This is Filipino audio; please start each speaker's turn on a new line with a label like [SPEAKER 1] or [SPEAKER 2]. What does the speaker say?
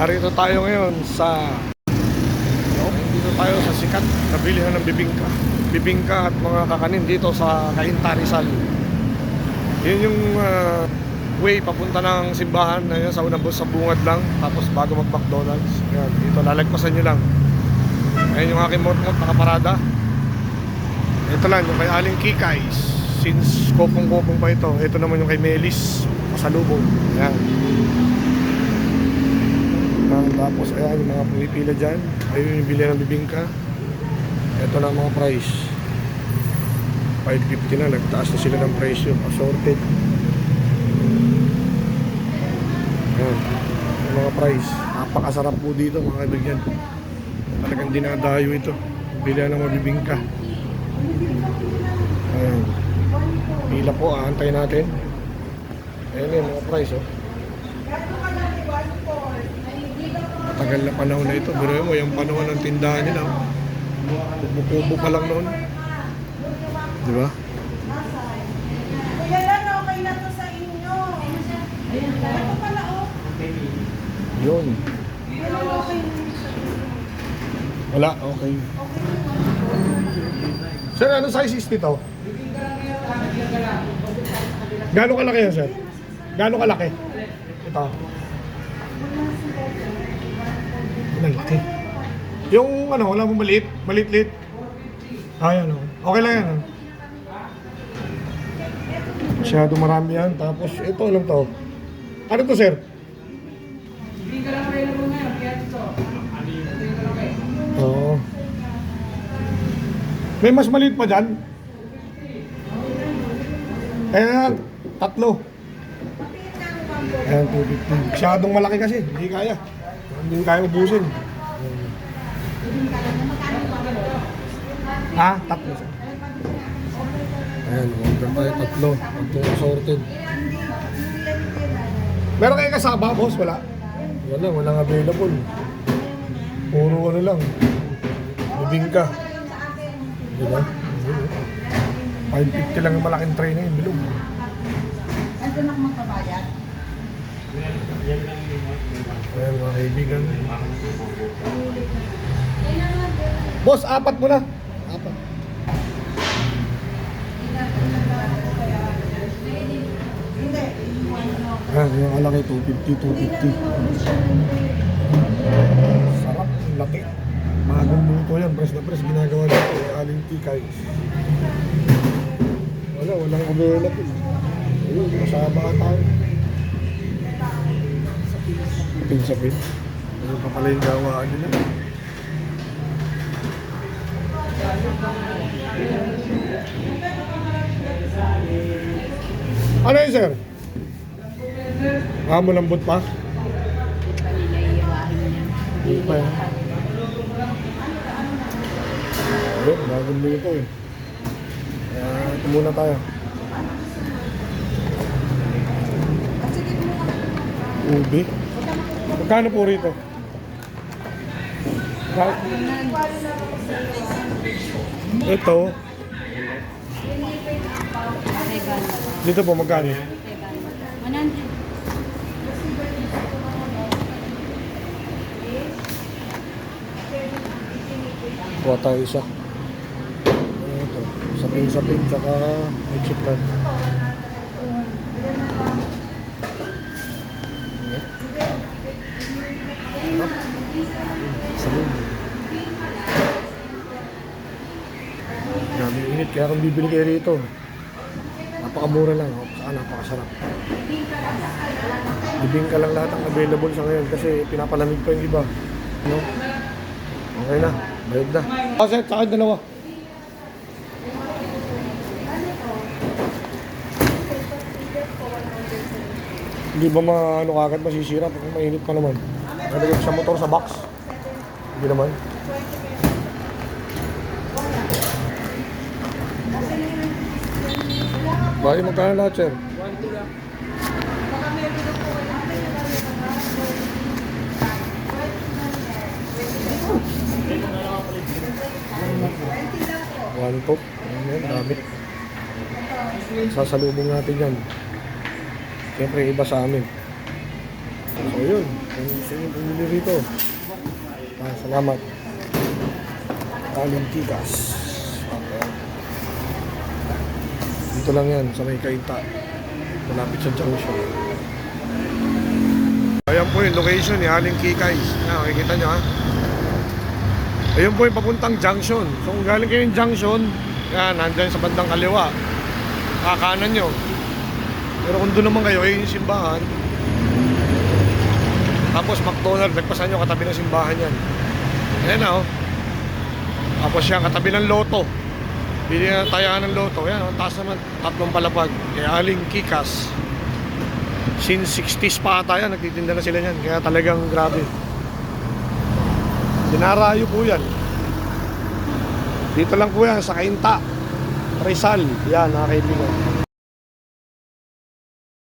[SPEAKER 1] Narito tayo ngayon sa dito tayo sa sikat na bilihan ng bibingka. Bibingka at mga kakanin dito sa Cainta Rizal. Yun yung ah, way papunta ng simbahan na yun sa unang bus sa bungad lang tapos bago mag McDonald's. Yan, dito lalagpasan nyo lang. Ayun yung aking motmot nakaparada. Ito lang yung kay Aling Kikays. Since kopong-kopong pa ito. Ito naman yung kay Melis. Pasalubong. Yan. Ah, tapos ayan yung mga pumipila dyan. Ayun yung bili ng bibingka. Ito na mga price. 550 na. Nagtaas na sila ng presyo. Assorted. Ayan. Yung mga price. Napakasarap po dito mga kaibigan. Talagang dinadayo ito. Bili ng mga bibingka. Ayan. Pila po, aantayin natin. Ayan yung mga price oh. Matagal na panahon na ito. Pero mo, yung panahon ng tindahan nila. Kubo-kubo pa lang noon. Di ba?
[SPEAKER 2] Kuya Lan, okay na to sa inyo. Ito pala, oh.
[SPEAKER 1] Yun. Wala, okay. Sir, ano size is nito? Gano'ng kalaki yan, sir? Gano'ng kalaki? Ito. Ang laki. Yung ano, wala mong maliit? Maliit-liit? Ah, yan, oh. Okay lang yan, oh. Masyado marami yan. Tapos, ito, alam to. Ano to, sir? Oo. May mas maliit pa dyan? Ayan, tatlo. Ayan, 250. Masyadong malaki kasi, hindi kaya. Hindi kaya ubusin. Ha? Tatlo. sir. Ayan, order tayo tatlo. Tatlo assorted. Meron kayo kasama, boss? Wala? Wala, walang available. Puro ano lang. Bibingka. Di ba? 550 lang yung malaking tray na yun, bilog.
[SPEAKER 2] Ando na magbabayad.
[SPEAKER 1] Ayan mga kaibigan. Boss, apat mo na. Apat. Ayan, yung alaki 250, 250. Sarap, laki. Bagong luto yan, press na press, ginagawa dito. Yung aling tikay. Wala, walang available. Ayun, masama ka tayo. Sapin-sapin. Ayun pa pala yung gawaan nila. Ano yun, sir? Ah, malambot pa? Hindi pa yan. Ayun, bagong luto eh. Kaya ito muna tayo. Ubi. Magkano po rito? Ito. Dito po magkano?
[SPEAKER 3] 100.
[SPEAKER 1] Kuha tayo isa. Ito. Sapin-sapin, tsaka may chipran. Grabe init, kaya kung bibili kayo rito, napakamura lang, oh. saka napakasarap. Bibingka lang lahat ang available sa ngayon kasi pinapalamig pa yung iba. No? Okay na, bayad na. Kasi sa akin dalawa. Hindi ba maano kagad masisira pag mainit pa naman? Nalagay sa motor sa box. Hindi naman. Bakit magkano lahat, sir? One top. Ayan, dami. Sasalubong natin yan. Siyempre, iba sa amin. So, yun. Nyo bumili rito. Ah, salamat. Aling Kikas. Okay. Dito lang yan, sa may Kainta. Malapit sa junction. Ayan po yung location ni Aling Kikay. Ayan, makikita nyo ha. Ayun po yung papuntang junction. So kung galing kayo yung junction, yan, nandyan sa bandang kaliwa. Kakanan nyo. Pero kung doon naman kayo, ayun yung simbahan. Tapos McDonald's, nagpasan nyo katabi ng simbahan yan. Ayan na oh. Tapos yan, katabi ng loto. Bili na tayangan ng loto. Yan, ang taas naman, tatlong palapag. Kaya Aling Kikas. Since 60s pa ata yan, nagtitinda na sila yan. Kaya talagang grabe. Dinarayo po yan. Dito lang po yan, sa Kainta. Rizal. Yan, mga kaibigan.